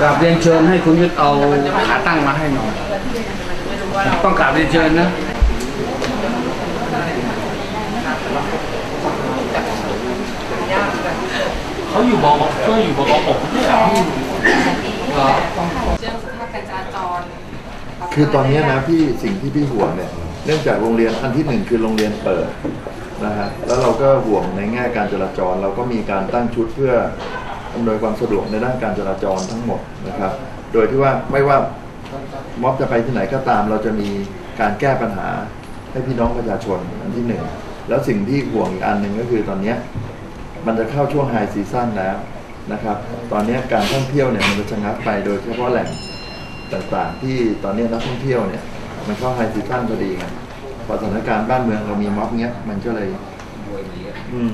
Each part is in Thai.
กราบเรียนเชิญให้คุณยุทธเอาขาตั้งมาให้หน่อย ต้องกราบเรียนเชิญนะเขาอยู่บกช่วยอยู่บกหกไม่ใช่เหรอเรื่องสภาพการจราจรคือตอนนี้นะพี่สิ่งที่พี่ห่วงเนี่ยเนื่องจากโรงเรียนอันที่หนึ่งคือโรงเรียนเปิดนะฮะแล้วเราก็ห่วงในแง่การจราจร เราก็มีการตั้งชุดเพื่อ อำนวยความสะดวกในด้านการจราจรทั้งหมดนะครับ โดยที่ว่าไม่ว่าม็อบจะไปที่ไหนก็ตาม เราจะมีการแก้ปัญหาให้พี่น้องประชาชนอันที่หนึ่งแล้วสิ่งที่ห่วงอีกอันหนึ่งก็คือตอนนี้มันจะเข้าช่วงไฮซีซั่นแล้วนะครับ ตอนนี้การท่องเที่ยวเนี่ยมันจะชะงักไปโดยเฉพาะแหล่งต่างๆ ที่ตอนนี้นักท่องเที่ยวเนี่ยมันเข้าไฮซีซั่นพอดีไงพอสถานการณ์บ้านเมืองเรามีม็อบเงี้ยมันก็เลยอืม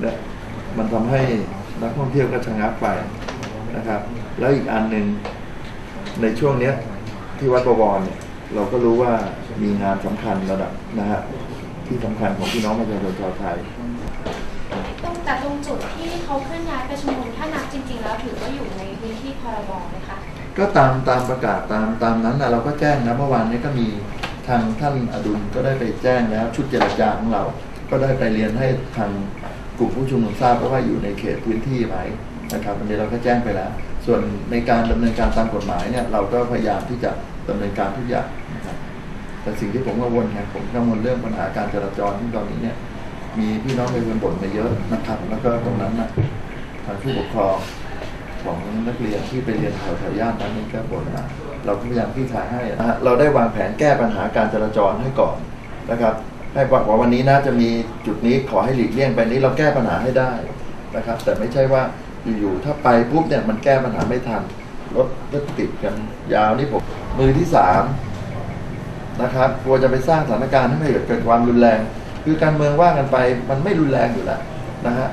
เนี่ยมันทำให้ นักท่องเที่ยวก็ชะงักไปนะครับ แล้วอีกอันหนึ่งในช่วงเนี้ยที่วัดประวรเนี่ยเราก็รู้ว่ามีงานสำคัญระดับนะฮะที่สำคัญของพี่น้องประชาชนชาวไทยตรงแต่ตรงจุดที่เขาเคลื่อนย้ายไปชุมนุมถ้านับจริง ๆ แล้วถือว่าอยู่ในพื้นที่พรบไหมคะก็ตามตามประกาศตามตามนั้นนะเราก็แจ้งนะเมื่อวานนี้ก็มีทางท่านอดุลก็ได้ไปแจ้งแล้วชุดเจรจาของเรา ก็ได้ไปเรียนให้ทาง กลุ่มผู้ชุมนุมทราบว่าอยู่ในเขตพื้นที่ไหมนะครับอันนี้เราก็แจ้งไปแล้ว ส่วนในการดำเนินการตามกฎหมายเนี่ยเราก็พยายามที่จะดำเนินการทุกอย่างนะครับแต่สิ่งที่ผมกังวลไงผมกังวลเรื่องปัญหาการจราจรที่ตอนนี้เนี่ยมีพี่น้องประชาชนบ่นมาเยอะนะครับแล้วก็ตรงนั้นนะทางผู้ปกครองของนักเรียนที่ไปเรียนแถวแถวย่านนั้นนี่ก็บ่นมาเราก็พยายามที่ทายให้นะเราได้วางแผนแก้ปัญหาการจราจรให้ก่อนนะครับ ให้บอกว่าวันนี้นะจะมีจุดนี้ขอให้หลีกเลี่ยงไปนี้เราแก้ปัญหาให้ได้นะครับ แต่ไม่ใช่ว่าอยู่ๆถ้าไปปุ๊บเนี่ยมันแก้ปัญหาไม่ทันรถก็ติดกันยาวนี่ผมมือที่สามนะครับกลัวจะไปสร้างสถานการณ์ให้เกิดความรุนแรง คือการเมืองว่ากันไปมันไม่รุนแรงอยู่แล้วนะฮะ